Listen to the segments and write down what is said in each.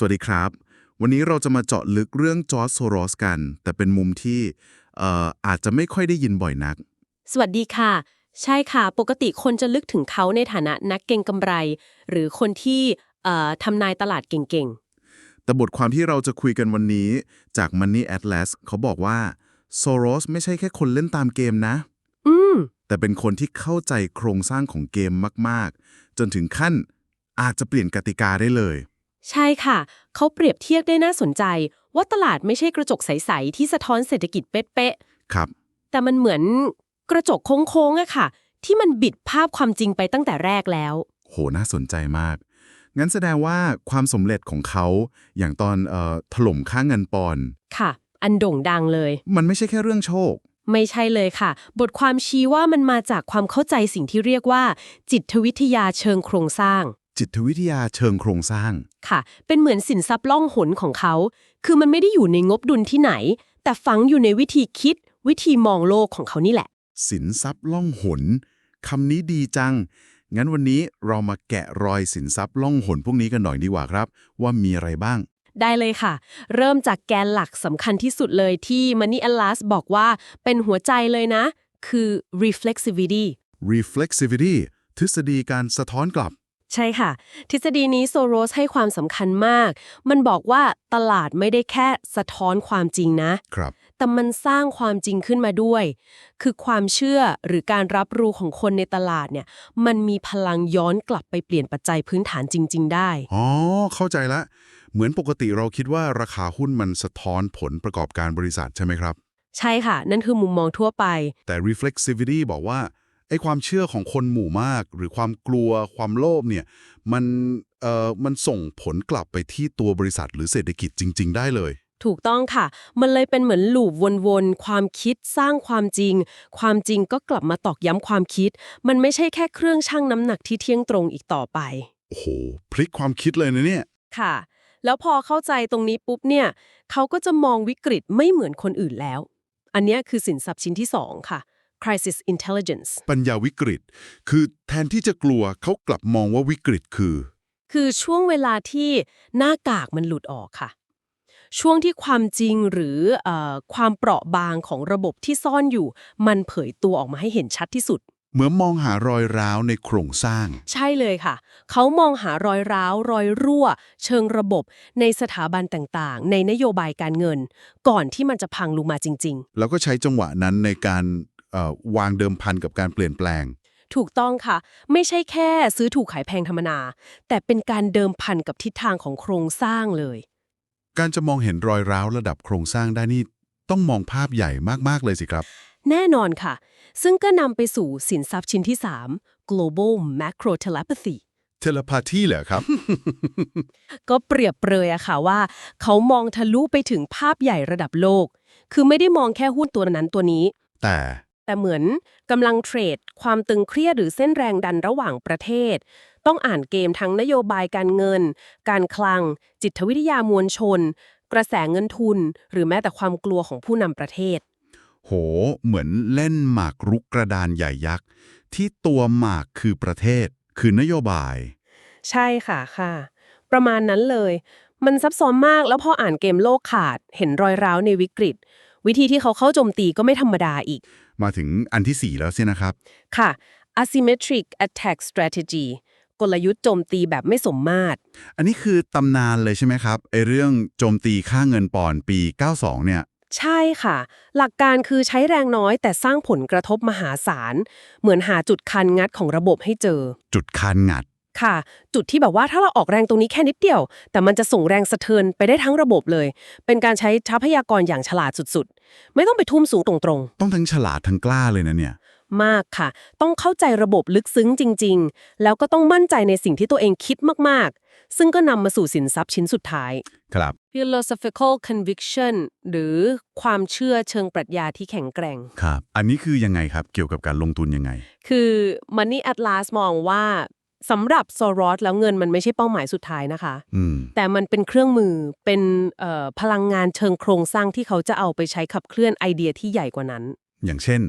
สวัสดีครับ วันนี้เราจะมาเจาะลึกเรื่องจอร์จโซโรสกัน แต่เป็นมุมที่เอ่ออาจจะไม่ค่อยได้ยินบ่อยนัก สวัสดีค่ะ ใช่ค่ะ ปกติคนจะลึกถึงเขาในฐานะนักเก็งกำไร หรือคนที่เอ่อทำนายตลาดเก่งแต่บทความที่เราจะคุยกันวันนี้จาก Money Atlas เขาบอกว่าโซโรสไม่ใช่แค่คนเล่นตามเกมนะๆอืม แต่เป็นคนที่เข้าใจโครงสร้างของเกมมาก ๆ จนถึงขั้นอาจจะเปลี่ยนกติกาได้เลย ใช่ค่ะ เขาเปรียบเทียบได้น่าสนใจ ว่าตลาดไม่ใช่กระจกใส ๆ ที่สะท้อนเศรษฐกิจเป๊ะครับ ๆ แต่มันเหมือนกระจกโค้งๆอะค่ะ ที่มันบิดภาพความจริงไปตั้งแต่แรกแล้ว โห น่าสนใจมาก งั้นแสดงว่าความสำเร็จของเขา อย่างตอนเอ่อถล่มค่าเงินปอนด์ค่ะ อันโด่งดังเลย มันไม่ใช่แค่เรื่องโชค ไม่ใช่เลยค่ะ บทความชี้ว่ามันมาจากความเข้าใจสิ่งที่เรียกว่า จิตวิทยาเชิงโครงสร้าง จิตวิทยาเชิงโครงสร้าง ค่ะ เป็นเหมือนสินทรัพย์ล่องหนของเขา คือมันไม่ได้อยู่ในงบดุลที่ไหน แต่ฝังอยู่ในวิธีคิด วิธีมองโลกของเขานี่แหละ สินทรัพย์ล่องหนคำนี้ดีจัง งั้นวันนี้เรามาแกะรอยสินทรัพย์ล่องหนพวกนี้กันหน่อยดีกว่าครับ ว่ามีอะไรบ้าง ได้เลยค่ะ เริ่มจากแกนหลักสำคัญที่สุดเลยที่ Money Atlas บอกว่าเป็นหัวใจเลยนะ คือ reflexivity reflexivity ทฤษฎีการสะท้อนกลับ ใช่ค่ะ ทฤษฎีนี้โซโรสให้ความสำคัญมาก มันบอกว่าตลาดไม่ได้แค่สะท้อนความจริงนะ ครับ แต่มันสร้างความจริงขึ้นมาด้วย คือความเชื่อหรือการรับรู้ของคนในตลาดเนี่ย มันมีพลังย้อนกลับไปเปลี่ยนปัจจัยพื้นฐานจริง ๆ ได้ อ๋อ เข้าใจละ เหมือนปกติเราคิดว่าราคาหุ้นมันสะท้อนผลประกอบการบริษัทใช่ไหมครับ ใช่ค่ะ นั่นคือมุมมองทั่วไป แต่ reflexivity บอกว่า ไอ้ความเชื่อของคนหมู่มาก หรือความกลัวความโลภเนี่ยมันเอ่อมันส่งผลกลับไปที่ตัวบริษัทหรือเศรษฐกิจจริง ๆ ได้เลย ถูกต้องค่ะ มันเลยเป็นเหมือนลูปวนๆ ความคิดสร้างความจริง ความจริงก็กลับมาตอกย้ำความคิด มันไม่ใช่แค่เครื่องชั่งน้ำหนักที่เที่ยงตรงอีกต่อไป โอ้โห พลิกความคิดเลยนะเนี่ย ค่ะ แล้วพอเข้าใจตรงนี้ปุ๊บเนี่ย เขาก็จะมองวิกฤตไม่เหมือนคนอื่นแล้ว อันเนี้ยคือสินทรัพย์ชิ้นที่2ค่ะ crisis intelligence ปัญญาวิกฤต คือแทนที่จะกลัวเขากลับมองว่าวิกฤตคือ คือช่วงเวลาที่หน้ากากมันหลุดออกค่ะ ช่วงที่ความจริงหรือเออความเปราะบางของระบบที่ซ่อนอยู่ มันเผยตัวออกมาให้เห็นชัดที่สุด เหมือนมองหารอยร้าวในโครงสร้าง ใช่เลยค่ะ เขามองหารอยร้าว รอยรั่ว เชิงระบบ ในสถาบันต่างๆ ในนโยบายการเงิน ก่อนที่มันจะพังลงมาจริงแล้วก็ใช้จังหวะนั้นในการเอ่อ วางเดิมพันกับการเปลี่ยนแปลงๆถูกต้องค่ะ ไม่ใช่แค่ซื้อถูกขายแพงธรรมนา แต่เป็นการเดิมพันกับทิศทางของโครงสร้างเลย การจะมองเห็นรอยร้าวระดับโครงสร้างได้นี่ต้องมองภาพใหญ่มากๆเลยสิครับ แน่นอนค่ะ ซึ่งก็นำไปสู่สินทรัพย์ชิ้นที่ 3 global macro telepathy เทเลพาธีเหรอครับ ก็เปรียบเปรยอะค่ะว่า เขามองทะลุไปถึงภาพใหญ่ระดับโลก คือไม่ได้มองแค่หุ้นตัวนั้นตัวนี้ แต่ แต่เหมือนกำลังเทรด ความตึงเครียดหรือเส้นแรงดันระหว่างประเทศ ต้องอ่านเกมทั้งนโยบายการเงิน การคลัง จิตวิทยามวลชน กระแสเงินทุน หรือแม้แต่ความกลัวของผู้นำประเทศ โห เหมือนเล่นหมากรุกกระดานใหญ่ยักษ์ ที่ตัวหมากคือประเทศ คือนโยบาย ใช่ค่ะค่ะ ประมาณนั้นเลย มันซับซ้อนมากแล้วพออ่านเกมโลกขาด เห็นรอยร้าวในวิกฤต วิธีที่เขาเข้าโจมตีก็ไม่ธรรมดาอีก มาถึงอันที่ 4 แล้วสินะครับ ค่ะ asymmetric attack strategy กลยุทธ์โจมตีแบบไม่สมมาตร อันนี้คือตำนานเลยใช่ไหมครับไอเรื่องโจมตีค่าเงินปอนด์ปี 92 เนี่ย ใช่ค่ะ หลักการคือใช้แรงน้อยแต่สร้างผลกระทบมหาศาล เหมือนหาจุดคันงัดของระบบให้เจอ จุดคานงัด ค่ะ จุดที่แบบว่าถ้าเราออกแรงตรงนี้แค่นิดเดียว แต่มันจะส่งแรงสะเทือนไปได้ทั้งระบบเลย เป็นการใช้ทรัพยากรอย่างฉลาดสุดๆ ไม่ต้องไปทุ่มสูงตรงต้องทั้งฉลาดทั้งกล้าเลยนะเนี่ยๆมากค่ะ ต้องเข้าใจระบบลึกซึ้งจริง ๆ แล้วก็ต้องมั่นใจในสิ่งที่ตัวเองคิดมากๆ ซึ่งก็นำมาสู่สินทรัพย์ชิ้นสุดท้าย ครับ philosophical conviction หรือความเชื่อเชิงปรัชญาที่แข็งแกร่ง ครับ อันนี้คือยังไงครับ เกี่ยวกับการลงทุนยังไง คือ Money Atlas มองว่า สำหรับโซรอสแล้วเงินมันไม่ใช่เป้าหมายสุดท้ายนะคะอืมแต่มันเป็นเครื่องมือเป็นเอ่อพลังงานเชิงโครงสร้างที่เขาจะเอาไปใช้ขับเคลื่อนไอเดียที่ใหญ่กว่านั้น อย่างเช่น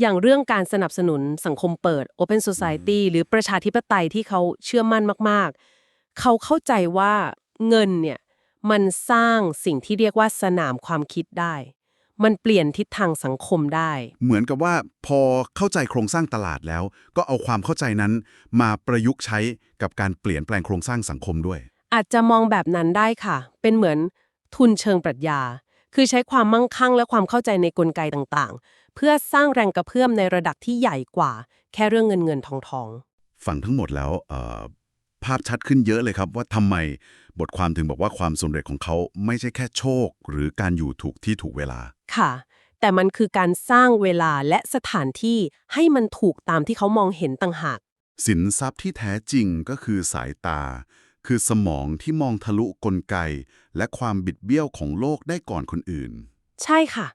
อย่างเรื่องการสนับสนุนสังคมเปิด Open Society หรือประชาธิปไตยที่เขาเชื่อมั่นมาก ๆ เขาเข้าใจว่าเงินเนี่ยมันสร้างสิ่งที่เรียกว่าสนามความคิดได้ มันเปลี่ยนทิศทางสังคมได้ เหมือนกับว่าพอเข้าใจโครงสร้างตลาดแล้ว ก็เอาความเข้าใจนั้นมาประยุกต์ใช้กับการเปลี่ยนแปลงโครงสร้างสังคมด้วย อาจจะมองแบบนั้นได้ค่ะ เป็นเหมือนทุนเชิงปรัชญา คือใช้ความมั่งคั่งและความเข้าใจในกลไกต่างๆ เพื่อสร้างแรงกระเพื่อมในระดับที่ใหญ่กว่า แค่เรื่องเงินเงินทองทอง ฟังทั้งหมดแล้วเอ่อ ภาพชัดขึ้นเยอะเลยครับว่าทำไมบทความถึงบอกว่าความสำเร็จของเขาไม่ใช่แค่โชค หรือการอยู่ถูกที่ถูกเวลา ค่ะ แต่มันคือการสร้างเวลาและสถานที่ให้มันถูกตามที่เขามองเห็นต่างหาก สินทรัพย์ที่แท้จริงก็คือสายตา คือสมองที่มองทะลุกลไก และความบิดเบี้ยวของโลกได้ก่อนคนอื่น ใช่ค่ะ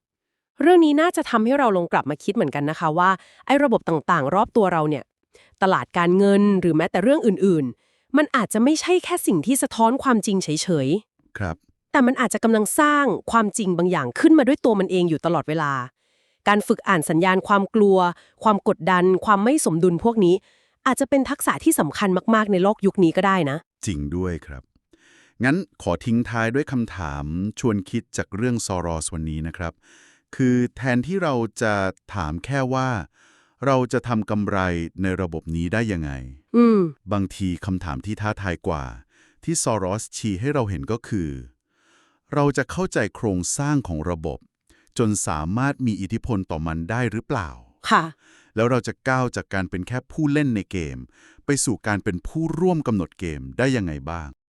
เรื่องนี้น่าจะทำให้เราลงกลับมาคิดเหมือนกันนะคะว่าไอ้ระบบต่างๆ รอบตัวเราเนี่ย ตลาดการเงินหรือแม้แต่เรื่องอื่นๆ มันอาจจะไม่ใช่แค่สิ่งที่สะท้อนความจริงเฉยครับๆแต่มันอาจจะกำลังสร้างความจริงบางอย่างขึ้นมาด้วยตัวมันเองอยู่ตลอดเวลา การฝึกอ่านสัญญาณความกลัว ความกดดัน ความไม่สมดุลพวกนี้ อาจจะเป็นทักษะที่สำคัญมากๆ ในโลกยุคนี้ก็ได้นะ จริงด้วยครับ งั้นขอทิ้งท้ายด้วยคำถามชวนคิดจากเรื่องซอรอสวันนี้นะครับ คือแทนที่เราจะถามแค่ว่า เราจะทำกำไรในระบบนี้ได้ยังไง อืม บางทีคำถามที่ท้าทายกว่า ที่ซอรอสชี้ให้เราเห็นก็คือ เราจะเข้าใจโครงสร้างของระบบ จนสามารถมีอิทธิพลต่อมันได้หรือเปล่า ค่ะ แล้วเราจะก้าวจากการเป็นแค่ผู้เล่นในเกม ไปสู่การเป็นผู้ร่วมกำหนดเกมได้ยังไงบ้าง